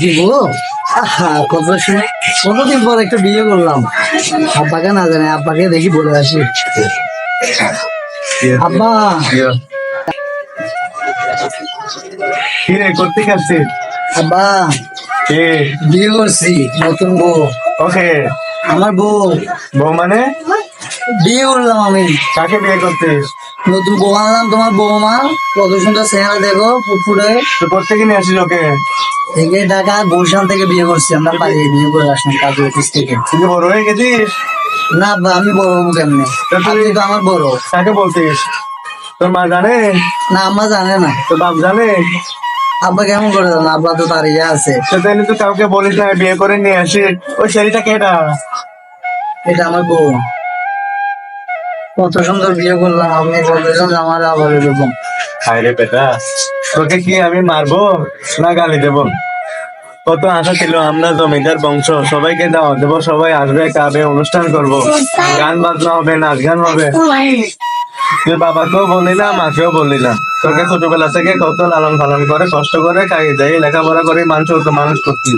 কি বলো কত শুনে কতদিন পর একটা বিয়ে করলাম? আব্বাকে না জানে আব্বাকে দেখি বলে আসি। আব্বা। করতে আব্বা বিয়ে করছি নতুন বউ। ওকে। আমার বউ। বউ মানে? বিয়ে করলাম আমি। কাকে বিয়ে করতিস নতুন বউ আনলাম তোমার বৌমা। কত সুন্দর চেহারা দেখো তো কোথেকে নিয়ে আসিস ওকে? থেকে ঢাকা গুলশান থেকে বিয়ে করছি আমরা পালিয়ে বিয়ে করে আসলাম কাজের অফিস থেকে। তুই কি বড় হয়ে গেছিস? না আমি বড় হব কেমনে? তুই- তো আমার বড়। কাকে বলতিস? তোর মা জানে? না আম্মা জানে না। তোর বাপ জানে? আব্বা কেমন করে জানো? আব্বা তো তার ইয়ে আছে। তো তো কাউকে বলিস না বিয়ে করে নিয়ে আসি ওই ছেলেটা কেটা এটা আমার বউ। কত সুন্দর বিয়ে করলাম, আপনি বলতেছেন আমার আবার এরকম। হায় রে বেটা, তোকে কি আমি মারবো না গালি দেবো? কত আশা ছিল আমরা জমিদার বংশ, সবাইকে দাওয়া দেবো, সবাই আসবে কাবে অনুষ্ঠান করব। গান বাজনা হবে, নাচ গান হবে। তুই বাবাকেও বললি না মাকেও বললি না তোকে ছোটবেলা থেকে কত লালন পালন করে, কষ্ট করে খাইয়ে যাই লেখাপড়া করে মানুষ তো মানুষ করতি।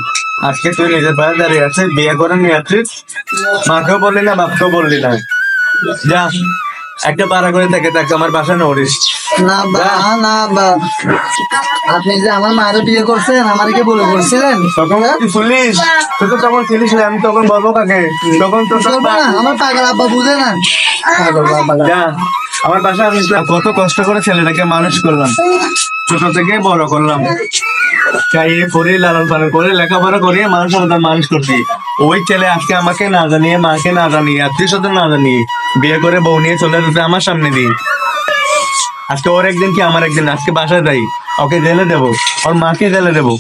আজকে তুই নিজের পায়ে দাঁড়িয়ে আছিস, বিয়ে করে নিয়ে আসছিস। মাকেও বললি না, বাপকেও বললি না। যা একটা পাড়া করে থেকে থাকে আমার বাসা নড়িস। না বা না বা। আপনি যে আমার বিয়ে করছেন আমার কি বলে তখন তুই শুনলিস তুই তো তখন ছিলিস না আমি তখন বলব কাকে? তখন তো আমার পাগল আব্বা বুঝে না। আমার বাসা কত কষ্ট করে ছেলেটাকে মানুষ করলাম ছোট থেকে বড় করলাম। খাইয়ে পরে লালন পালন করে লেখাপড়া করিয়ে মানুষ আমাদের মানুষ করছি ওই ছেলে আজকে আমাকে না জানিয়ে, মাকে না জানিয়ে, আত্মীয় সাথে না জানিয়ে বিয়ে করে বউ নিয়ে চলে যেতে আমার সামনে দিয়ে। আজকে ওর একদিন কি আমার একদিন? আজকে বাসায় যাই। ওকে জেলে দেবো। ওর মাকে জেলে দেবো।